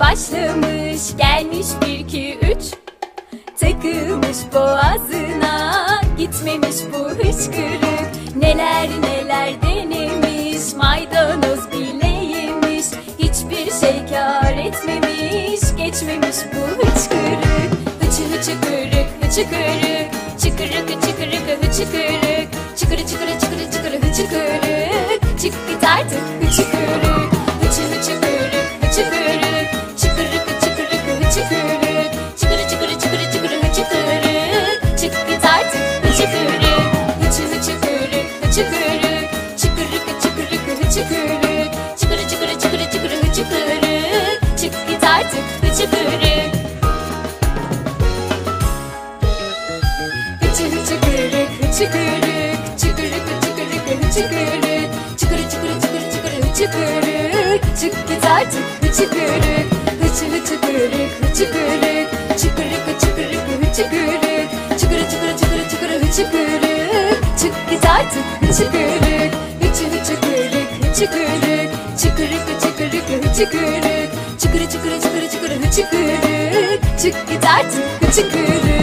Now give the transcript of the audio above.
Başlamış gelmiş bir iki üç. Takılmış boğazına gitmemiş bu hıçkırık. Neler neler denemiş maydanoz bile yemiş. Hiçbir şey kâr etmemiş geçmemiş bu hıçkırık. Hıçı hıçı kırık hıçı kırık. Çıkırık çıkırık hıçı kırık. Çıkırı çıkırı çıkırı çıkırı hıçı kırık. Çık git artık hıçı kırık çıkırık Çıkırı çıkırı çıkırı çıkırı hıçı kırık Çık git artık hıçı kırık Hıçı hıçı kırık hıçı kırık Çıkırık çıkırık hıçı kırık Çıkırı çıkırı çıkırı çıkırı hıçı kırık Çık git artık hıçı kırık Hıçı hıçı kırık hıçı kırık Çıkırık çıkırık hıçı kırık Çıkırı çıkırı çıkırı çıkırı hıçı kırık Çık git artık hıçı çıkırık hıçı kırık Çıkırı çıkırı çıkırı çıkırı hıçı kırık Çık git artık hıçı kırık Hıçı hıçı kırık hıçı kırık Çıkırık çıkırık hıçı kırık Çıkırı. Çıkırı çıkırı çıkırı hıçı kırık Çık git artık hıçı kırık